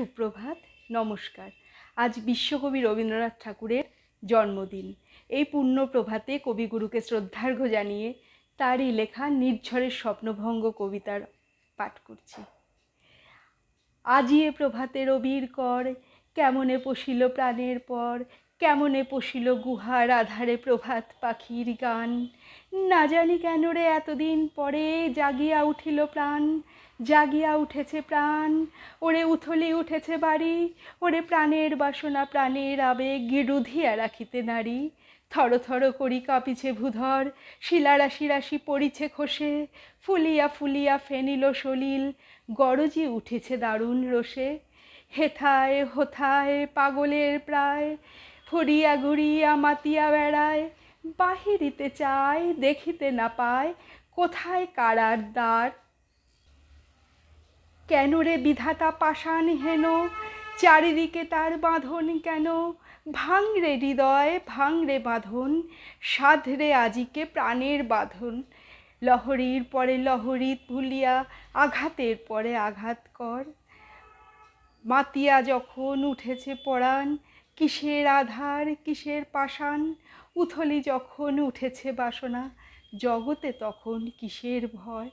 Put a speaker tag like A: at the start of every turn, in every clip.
A: সুপ্রভাত, নমস্কার। আজ বিশ্বকবি রবীন্দ্রনাথ ঠাকুরের জন্মদিন। এই পূর্ণ প্রভাতে কবিগুরুকে শ্রদ্ধার্ঘ্য জানিয়ে তারই লেখা নির্ঝরের স্বপ্নভঙ্গ কবিতার পাঠ করছি। আজিয়ে প্রভাতে রবির কর, কেমনে পশিল প্রাণের পর, কেমনে পশিল গুহার আধারে প্রভাত পাখির গান। না জানি কেন রে এতদিন পরে জাগিয়া উঠিল প্রাণ জাগিয়া উঠেছে প্রাণ। ওরে উথলি উঠেছে বাড়ি। ওরে প্রাণের বাসনা, প্রাণের আবেগ রুধিয়া রাখিতে নারী। থর থর করি কাঁপিছে ভূধর। শিলারাশি রাশি পড়িছে খসে। ফুলিয়া ফুলিয়া ফেনিল সলিল। গরজি উঠেছে দারুণ রোষে হেথায়, হোথায়, পাগলের প্রায়। ফরিয়া ঘুরিয়া মাতিয়া বেড়ায়। বাহিরিতে চায়, দেখিতে না পায়। কোথায় কারার দ্বার? কেন রে বিধাতা পাষাণ হেন? চারিদিকে তার বাঁধন কেন? ভাঙরে হৃদয়, ভাঙরে বাঁধন। সাধ রে আজিকে প্রাণের বাঁধন। লহরীর পরে লহরী ভুলিয়া, আঘাতের পরে আঘাত কর। মাতিয়া যখন উঠেছে পরাণ, কিসের আধার, কিসের পাষাণ? উথলি যখন উঠেছে বাসনা, জগতে তখন কিসের ভয়?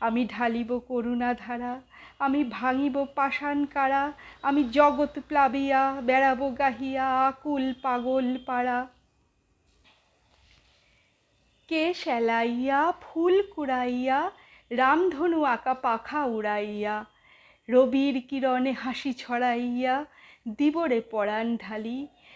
A: আমি ঢালিব করুণা ধারা আমি ভাঙিব পাষাণ কারা, আমি জগৎ প্লাবিয়া, বেড়াব গাহিয়া আকুল পাগল পাড়া। কে সেলাইয়া ফুল কুড়াইয়া, রামধনু আঁকা পাখা উড়াইয়া, রবির কিরণে হাসি ছড়াইয়া, দিবরে পরাণ ঢালি